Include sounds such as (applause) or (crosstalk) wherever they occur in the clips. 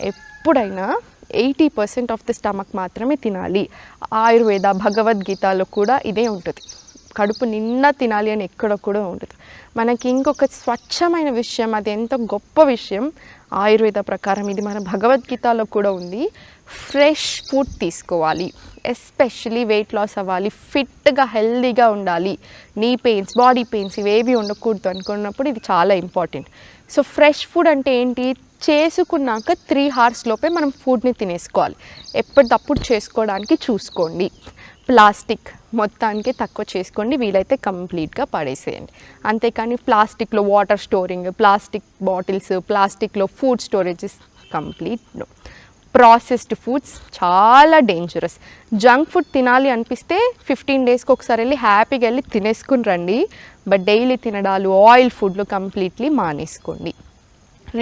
ఎప్పుడైనా eighty percent of the stomach మాత్రమే తినాలి. ఆయుర్వేద భగవద్గీతలో కూడా ఇదే ఉంటుంది. కడుపు నిండా తినాలి అని ఎక్కడ కూడా ఉంటుంది మనకి ఇంకొక స్వచ్ఛమైన విషయం అది ఎంత గొప్ప విషయం. ఆయుర్వేద ప్రకారం ఇది మన భగవద్గీతలో కూడా ఉంది. ఫ్రెష్ ఫుడ్ తీసుకోవాలి. ఎస్పెషలీ వెయిట్ లాస్ అవ్వాలి. ఫిట్గా హెల్దీగా ఉండాలి. నీ పెయిన్స్ బాడీ పెయిన్స్ ఇవేవి ఉండకూడదు అనుకున్నప్పుడు ఇది చాలా ఇంపార్టెంట్. సో ఫ్రెష్ ఫుడ్ అంటే ఏంటి? చేసుకున్నాక త్రీ అవర్స్ లోపే మనం ఫుడ్ని తినేసుకోవాలి. ఎప్పటికప్పుడు చేసుకోవడానికి చూసుకోండి. ప్లాస్టిక్ మొత్తానికి తక్కువ చేసుకోండి. వీలైతే కంప్లీట్గా పడేసేయండి. అంతేకాని ప్లాస్టిక్లో వాటర్ స్టోరింగ్ ప్లాస్టిక్ బాటిల్స్ ప్లాస్టిక్లో food storages complete processed foods చాలా డేంజరస్. జంక్ ఫుడ్ తినాలి అనిపిస్తే ఫిఫ్టీన్ డేస్కి ఒకసారి వెళ్ళి హ్యాపీగా వెళ్ళి తినేసుకుని రండి. బట్ డైలీ తినడాలు ఆయిల్ ఫుడ్లు కంప్లీట్లీ మానేసుకోండి.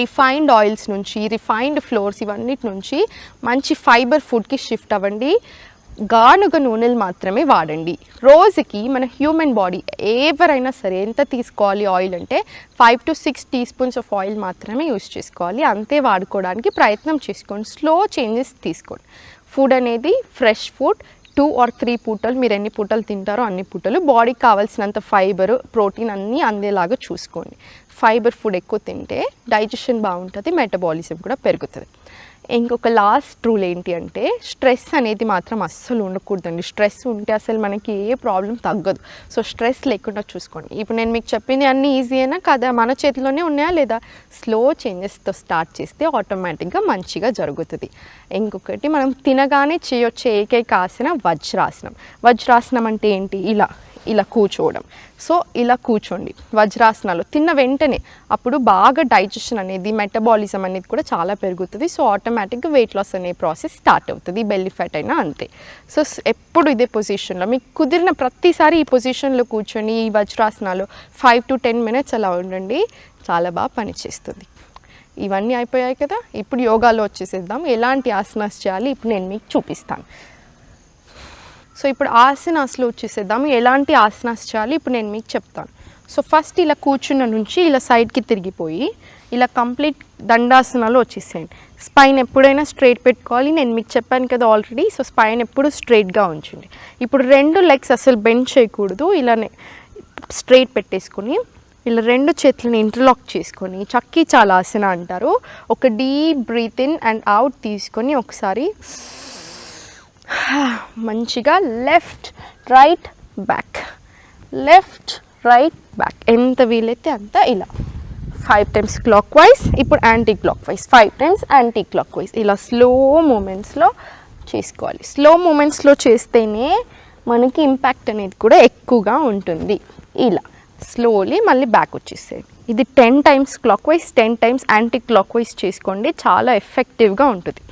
రిఫైన్డ్ ఆయిల్స్ నుంచి రిఫైన్డ్ ఫ్లోర్స్ ఇవన్నిటి నుంచి మంచి ఫైబర్ ఫుడ్కి షిఫ్ట్ అవ్వండి. గానుగ నూనెలు మాత్రమే వాడండి. రోజుకి మన హ్యూమన్ బాడీ ఎవరైనా సరే ఎంత తీసుకోవాలి ఆయిల్ అంటే five to six teaspoons of oil మాత్రమే యూస్ చేసుకోవాలి. అంతే వాడుకోవడానికి ప్రయత్నం చేసుకోండి. స్లో చేంజెస్ తీసుకోండి. ఫుడ్ అనేది fresh food two or three పూటలు మీరు ఎన్ని పూటలు తింటారో అన్ని పూటలు. బాడీకి కావాల్సినంత ఫైబర్ ప్రోటీన్ అన్నీ అందేలాగా చూసుకోండి. ఫైబర్ ఫుడ్ ఎక్కువ తింటే డైజెషన్ బాగుంటుంది మెటబాలిజం కూడా పెరుగుతుంది. ఇంకొక లాస్ట్ రూల్ ఏంటి అంటే స్ట్రెస్ అనేది మాత్రం అస్సలు ఉండకూడదండి. స్ట్రెస్ ఉంటే అసలు మనకి ఏ ప్రాబ్లం తగ్గదు. సో స్ట్రెస్ లేకుండా చూసుకోండి. ఇప్పుడు నేను మీకు చెప్పింది అన్ని ఈజీ అయినా కదా? మన చేతిలోనే ఉన్నాయా లేదా? స్లో చేంజెస్తో స్టార్ట్ చేస్తే ఆటోమేటిక్గా మంచిగా జరుగుతుంది. ఇంకొకటి మనం తినగానే చేయొచ్చే ఏకైక ఆసన వజ్రాసనం. వజ్రాసనం అంటే ఏంటి? ఇలా ఇలా కూర్చోవడం. సో ఇలా కూర్చోండి. వజ్రాసనాలు తిన్న వెంటనే అప్పుడు బాగా డైజెషన్ అనేది మెటబాలిజం అనేది కూడా చాలా పెరుగుతుంది. సో ఆటోమేటిక్గా వెయిట్ లాస్ అనే ప్రాసెస్ స్టార్ట్ అవుతుంది బెల్లి ఫ్యాట్ అయినా అంతే. సో ఎప్పుడు ఇదే పొజిషన్లో మీకు కుదిరిన ప్రతిసారి ఈ పొజిషన్లో కూర్చొని ఈ వజ్రాసనాలు ఫైవ్ టు టెన్ మినిట్స్ అలా ఉండండి. చాలా బాగా పనిచేస్తుంది ఇవన్నీ అయిపోయాయి కదా ఇప్పుడు యోగాలో వచ్చేసేద్దాం. ఎలాంటి ఆసనాస్ చేయాలి? ఇప్పుడు నేను మీకు చూపిస్తాను. సో ఇప్పుడు ఆసనాస్లో వచ్చేసేద్దాము. ఎలాంటి ఆసనాస్ చేయాలి? ఇప్పుడు నేను మీకు చెప్తాను. సో ఫస్ట్ ఇలా కూర్చున్న నుంచి ఇలా సైడ్కి తిరిగిపోయి ఇలా కంప్లీట్ దండాసనాలు వచ్చేసేయండి. స్పైన్ ఎప్పుడైనా స్ట్రైట్ పెట్టుకోవాలి. నేను మీకు చెప్పాను కదా ఆల్రెడీ. సో స్పైన్ ఎప్పుడు స్ట్రైట్గా ఉంచండి. ఇప్పుడు రెండు లెగ్స్ అసలు బెండ్ చేయకూడదు. ఇలానే స్ట్రైట్ పెట్టేసుకొని ఇలా రెండు చేతులను ఇంటర్లాక్ చేసుకొని చక్కి చాలా ఆసన అంటారు. ఒక deep breath in and out తీసుకొని ఒకసారి (sighs) మంచిగా left right back. Left right back. ఎంత వీలైతే అంత ఇలా. ఫైవ్ టైమ్స్ క్లాక్ వైజ్ ఇప్పుడు anti clock wise five times anti clock wise ఇలా స్లో మూమెంట్స్లో చేసుకోవాలి స్లో మూమెంట్స్లో చేస్తేనే మనకి ఇంపాక్ట్ అనేది కూడా ఎక్కువగా ఉంటుంది. ఇలా. స్లోలీ మళ్ళీ బ్యాక్ వచ్చేసేది ఇది ten times clockwise ten times anticlockwise చేసుకోండి. చాలా ఎఫెక్టివ్గా ఉంటుంది.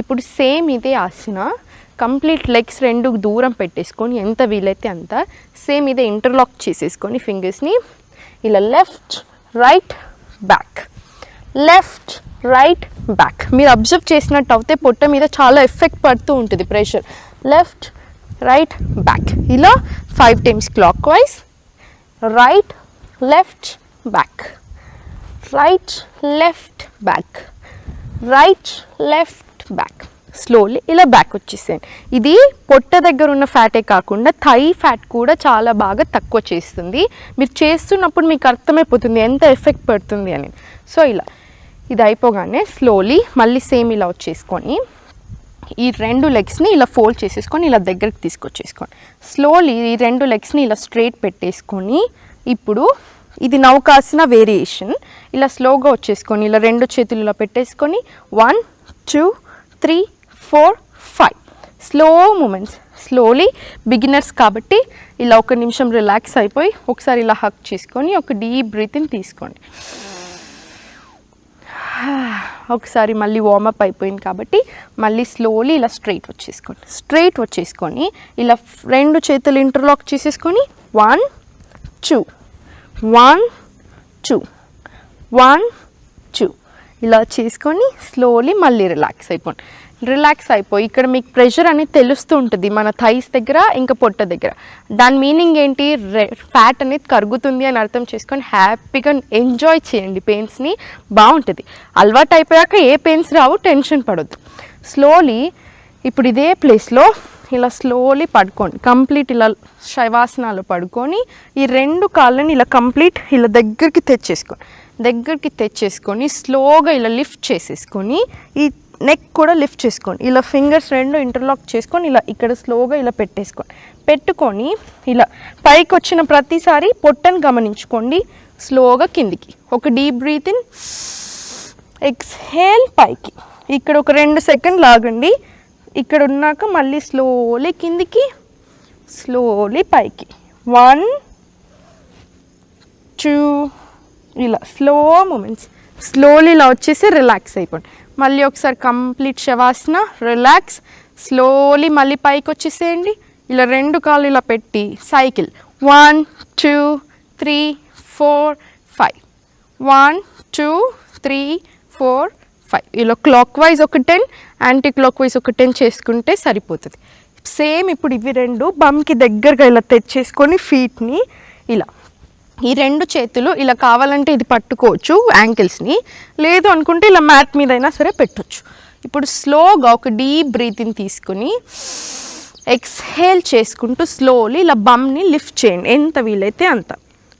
ఇప్పుడు సేమ్ ఇదే ఆసన. కంప్లీట్ లెగ్స్ రెండు దూరం పెట్టేసుకొని ఎంత వీలైతే అంత సేమ్ ఇదే ఇంటర్లాక్ చేసేసుకొని ఫింగర్స్ని ఇలా left right back. Left right back. మీరు అబ్జర్వ్ చేసినట్టు అయితే పొట్ట మీద చాలా ఎఫెక్ట్ పడుతూ ఉంటుంది ప్రెషర్. Left right back. ఇలా five times clockwise right left back. Right left back. Right left back. Slowly ఇలా బ్యాక్ వచ్చేసేయండి. ఇది పొట్ట దగ్గర ఉన్న ఫ్యాటే కాకుండా థై ఫ్యాట్ కూడా చాలా బాగా తక్కువ చేస్తుంది. మీరు చేస్తున్నప్పుడు మీకు అర్థమైపోతుంది ఎంత ఎఫెక్ట్ పడుతుంది అని. సో ఇలా. ఇది అయిపోగానే స్లోలీ మళ్ళీ సేమ్ ఇలా వచ్చేసుకొని ఈ రెండు లెగ్స్ని ఇలా ఫోల్డ్ చేసేసుకొని ఇలా దగ్గరికి తీసుకొచ్చేసుకోండి. స్లోలీ ఈ రెండు లెగ్స్ని ఇలా స్ట్రైట్ పెట్టేసుకొని ఇప్పుడు ఇది నౌకాసిన వేరియేషన్ ఇలా స్లోగా వచ్చేసుకొని ఇలా రెండు చేతులు ఇలా పెట్టేసుకొని one two three four five slow moments slowly beginners కాబట్టి ఇలా ఒక నిమిషం రిలాక్స్ అయిపోయి ఒకసారి ఇలా హక్ చేసుకొని ఒక డీప్ బ్రీతింగ్ తీసుకోండి. ఒకసారి మళ్ళీ వార్మప్ అయిపోయింది కాబట్టి మళ్ళీ స్లోలీ ఇలా స్ట్రైట్ వచ్చేసుకోండి. స్ట్రైట్ వచ్చేసుకొని ఇలా రెండు చేతులు ఇంటర్లాక్ చేసేసుకొని one two one two one two ఇలా చేసుకొని స్లోలీ మళ్ళీ రిలాక్స్ అయిపోండి. రిలాక్స్ అయిపోయి ఇక్కడ మీకు ప్రెషర్ అనేది తెలుస్తూ ఉంటుంది. మన థైస్ దగ్గర ఇంకా పొట్ట దగ్గర. దాని మీనింగ్ ఏంటి? ఫ్యాట్ అనేది కరుగుతుంది అని అర్థం చేసుకొని హ్యాపీగా ఎంజాయ్ చేయండి. పెయిన్స్ని బాగుంటుంది. అలవాటు అయిపోయాక ఏ పెయిన్స్ రావు టెన్షన్ పడొద్దు. స్లోలీ ఇప్పుడు ఇదే ప్లేస్లో ఇలా స్లోలీ పడుకోండి. కంప్లీట్ ఇలా శవాసనాలు పడుకొని ఈ రెండు కాళ్ళని ఇలా కంప్లీట్ ఇలా దగ్గరికి తెచ్చేసుకోండి. దగ్గరికి తెచ్చేసుకొని స్లోగా ఇలా లిఫ్ట్ చేసేసుకొని ఈ నెక్ కూడా లిఫ్ట్ చేసుకోండి. ఇలా ఫింగర్స్ రెండు ఇంటర్లాక్ చేసుకొని ఇలా ఇక్కడ స్లోగా ఇలా పెట్టేసుకోండి. పెట్టుకొని ఇలా పైకి వచ్చిన ప్రతిసారి పొట్టను గమనించుకోండి. స్లోగా కిందికి. ఒక డీప్ బ్రీత్ ఇన్ ఎక్స్హేల్ పైకి. ఇక్కడ ఒక రెండు సెకండ్ లాగండి. ఇక్కడ ఉన్నాక మళ్ళీ స్లోలీ కిందికి స్లోలీ పైకి. వన్ టూ ఇలా స్లో మూమెంట్స్ స్లోలీ ఇలా వచ్చేసి రిలాక్స్ అయిపోండి. మళ్ళీ ఒకసారి కంప్లీట్ శవాసన రిలాక్స్ స్లోలీ మళ్ళీ పైకి వచ్చేసేయండి. ఇలా రెండు కాళ్ళు ఇలా పెట్టి cycle. One two three four five one two three four five ఇలా క్లాక్ వైజ్ ఒక టెన్ యాంటీ క్లాక్ వైజ్ ఒక టెన్ చేసుకుంటే సరిపోతుంది. సేమ్ ఇప్పుడు ఇవి రెండు బమ్కి దగ్గరగా ఇలా తెచ్చేసుకొని ఫీట్ని ఇలా. ఈ రెండు చేతులు ఇలా కావాలంటే ఇది పట్టుకోవచ్చు యాంకిల్స్ని లేదు అనుకుంటే ఇలా మ్యాట్ మీద అయినా సరే పెట్టొచ్చు. ఇప్పుడు స్లోగా ఒక డీప్ బ్రీతింగ్ తీసుకుని ఎక్స్హేల్ చేసుకుంటూ స్లోలీ ఇలా బమ్ని లిఫ్ట్ చేయండి. ఎంత వీలైతే అంత.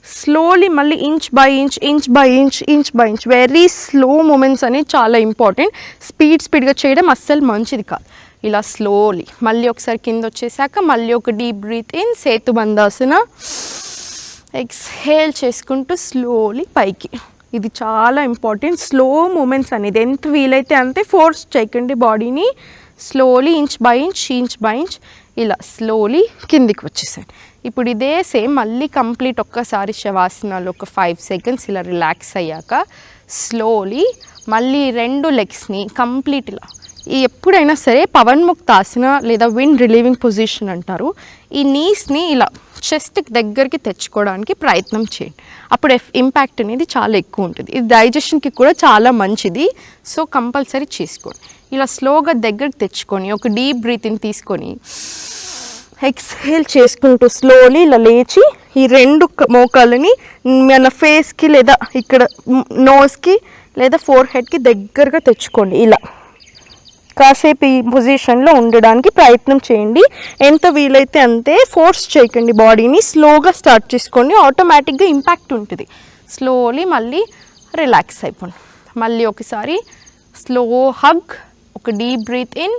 స్లోలీ మళ్ళీ inch by inch inch by inch inch by inch very slow moments అనేవి చాలా ఇంపార్టెంట్ స్పీడ్ స్పీడ్గా చేయడం అస్సలు మంచిది కాదు. ఇలా స్లోలీ మళ్ళీ ఒకసారి కింద వచ్చేసాక మళ్ళీ ఒక డీప్ బ్రీత్ ఇన్ సేతు బందాసన ఎక్స్హేల్ చేసుకుంటూ స్లోలీ పైకి. ఇది చాలా ఇంపార్టెంట్ స్లో మూమెంట్స్ అనేది ఎంత వీలైతే అంతే ఫోర్స్ చేయకండి బాడీని slowly inch by inch inch by inch ఇలా స్లోలీ కిందికి వచ్చేసాను ఇప్పుడు ఇదే సేమ్ మళ్ళీ కంప్లీట్ ఒక్కసారి శవాసనాలు ఒక ఫైవ్ సెకండ్స్ ఇలా రిలాక్స్ అయ్యాక స్లోలీ మళ్ళీ రెండు లెగ్స్ని కంప్లీట్ ఇలా. ఈ ఎప్పుడైనా సరే పవన్ముక్తాసన లేదా విండ్ రిలీవింగ్ పొజిషన్ అంటారు. ఈ నీస్ని ఇలా చెస్ట్కి దగ్గరికి తెచ్చుకోవడానికి ప్రయత్నం చేయండి. అప్పుడు ఎఫ్ ఇంపాక్ట్ అనేది చాలా ఎక్కువ ఉంటుంది. ఇది డైజెషన్కి కూడా చాలా మంచిది. సో కంపల్సరీ చేసుకోండి. ఇలా స్లోగా దగ్గరికి తెచ్చుకొని ఒక డీప్ బ్రీతింగ్ తీసుకొని ఎక్స్హేల్ చేసుకుంటూ స్లోలీ ఇలా లేచి ఈ రెండు మోకాలని మన ఫేస్కి లేదా ఇక్కడ నోస్కి లేదా ఫోర్ హెడ్కి దగ్గరగా తెచ్చుకోండి. ఇలా. కాసేపు ఈ పొజిషన్లో ఉండడానికి ప్రయత్నం చేయండి. ఎంత వీలైతే అంతే ఫోర్స్ చేయకండి బాడీని స్లోగా స్టార్ట్ చేసుకోండి. ఆటోమేటిక్గా ఇంపాక్ట్ ఉంటుంది. స్లోలీ మళ్ళీ రిలాక్స్ అయిపోండి. మళ్ళీ ఒకసారి స్లో హగ్ ఒక డీప్ బ్రీత్ ఇన్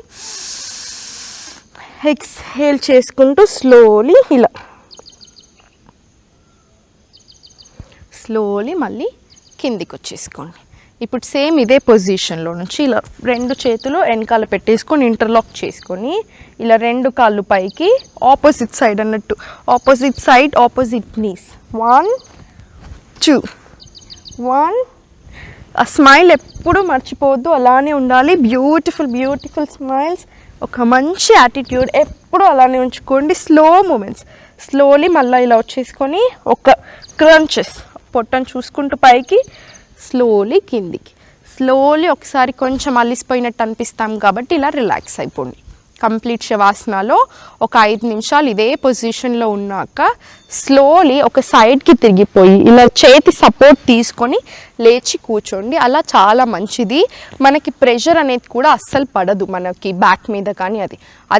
ఎక్స్హేల్ చేసుకుంటూ స్లోలీ ఇలా స్లోలీ మళ్ళీ కిందికి వచ్చేసుకోండి. ఇప్పుడు సేమ్ ఇదే పొజిషన్లో నుంచి ఇలా రెండు చేతులు వెనకాల పెట్టేసుకొని ఇంటర్లాక్ చేసుకొని ఇలా రెండు కాళ్ళు పైకి ఆపోజిట్ సైడ్ అన్నట్టు. Opposite side opposite knees one two one ఆ స్మైల్ ఎప్పుడు మర్చిపోవద్దు అలానే ఉండాలి. బ్యూటిఫుల్ బ్యూటిఫుల్ స్మైల్స్ ఒక మంచి యాటిట్యూడ్ ఎప్పుడు అలానే ఉంచుకోండి. స్లో మూమెంట్స్ స్లోలీ మళ్ళీ ఇలా వచ్చేసుకొని ఒక క్రంచెస్ పొట్టను చూసుకుంటూ పైకి స్లోలీ కిందికి. స్లోలీ ఒకసారి కొంచెం అలిసిపోయినట్టు అనిపిస్తాం కాబట్టి ఇలా రిలాక్స్ అయిపోండి. కంప్లీట్ శవాసనలో ఒక ఐదు నిమిషాలు ఇదే పొజిషన్లో ఉన్నాక స్లోలీ ఒక సైడ్కి తిరిగిపోయి ఇలా చేతి సపోర్ట్ తీసుకొని లేచి కూర్చోండి. అలా చాలా మంచిది. మనకి ప్రెషర్ అనేది కూడా అస్సలు పడదు మనకి బ్యాక్ మీద కానీ అది. అది